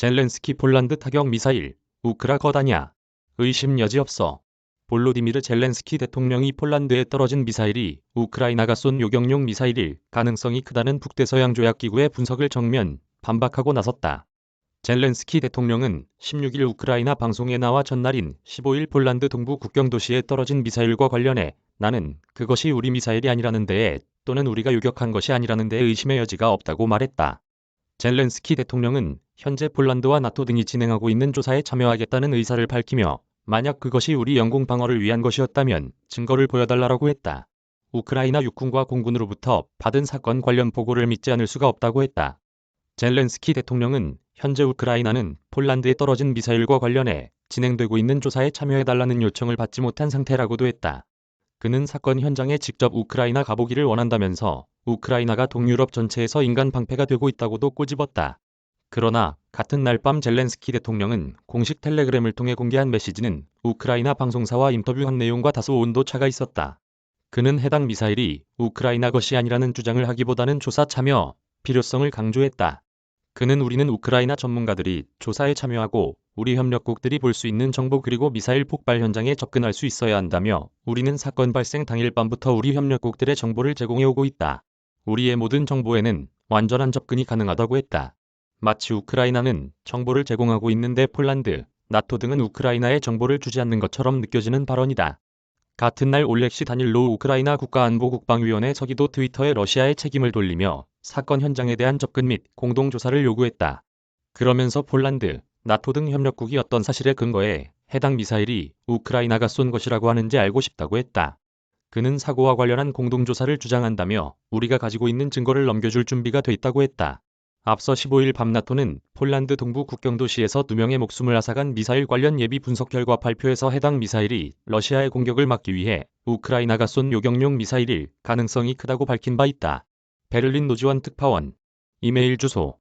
젤렌스키 폴란드 타격 미사일, 우크라 거다냐. 의심 여지 없어. 볼로디미르 젤렌스키 대통령이 폴란드에 떨어진 미사일이 우크라이나가 쏜 요격용 미사일일 가능성이 크다는 북대서양 조약기구의 분석을 정면 반박하고 나섰다. 젤렌스키 대통령은 16일 우크라이나 방송에 나와 전날인 15일 폴란드 동부 국경 도시에 떨어진 미사일과 관련해 나는 그것이 우리 미사일이 아니라는 데에 또는 우리가 요격한 것이 아니라는 데에 의심의 여지가 없다고 말했다. 젤렌스키 대통령은 현재 폴란드와 나토 등이 진행하고 있는 조사에 참여하겠다는 의사를 밝히며 만약 그것이 우리 영공 방어를 위한 것이었다면 증거를 보여달라고 했다. 우크라이나 육군과 공군으로부터 받은 사건 관련 보고를 믿지 않을 수가 없다고 했다. 젤렌스키 대통령은 현재 우크라이나는 폴란드에 떨어진 미사일과 관련해 진행되고 있는 조사에 참여해달라는 요청을 받지 못한 상태라고도 했다. 그는 사건 현장에 직접 우크라이나 가보기를 원한다면서 우크라이나가 동유럽 전체에서 인간 방패가 되고 있다고도 꼬집었다. 그러나 같은 날 밤 젤렌스키 대통령은 공식 텔레그램을 통해 공개한 메시지는 우크라이나 방송사와 인터뷰한 내용과 다소 온도차가 있었다. 그는 해당 미사일이 우크라이나 것이 아니라는 주장을 하기보다는 조사 참여 필요성을 강조했다. 그는 우리는 우크라이나 전문가들이 조사에 참여하고 우리 협력국들이 볼 수 있는 정보 그리고 미사일 폭발 현장에 접근할 수 있어야 한다며 우리는 사건 발생 당일 밤부터 우리 협력국들의 정보를 제공해 오고 있다. 우리의 모든 정보에는 완전한 접근이 가능하다고 했다. 마치 우크라이나는 정보를 제공하고 있는데 폴란드, 나토 등은 우크라이나에 정보를 주지 않는 것처럼 느껴지는 발언이다. 같은 날 올렉시 단일로 우크라이나 국가안보국방위원회 서기도 트위터에 러시아의 책임을 돌리며 사건 현장에 대한 접근 및 공동조사를 요구했다. 그러면서 폴란드, 나토 등 협력국이 어떤 사실에 근거해 해당 미사일이 우크라이나가 쏜 것이라고 하는지 알고 싶다고 했다. 그는 사고와 관련한 공동조사를 주장한다며 우리가 가지고 있는 증거를 넘겨줄 준비가 돼 있다고 했다. 앞서 15일 밤 나토는 폴란드 동부 국경 도시에서 2명의 목숨을 앗아간 미사일 관련 예비 분석 결과 발표에서 해당 미사일이 러시아의 공격을 막기 위해 우크라이나가 쏜 요격용 미사일일 가능성이 크다고 밝힌 바 있다. 베를린 노지원 특파원 이메일 주소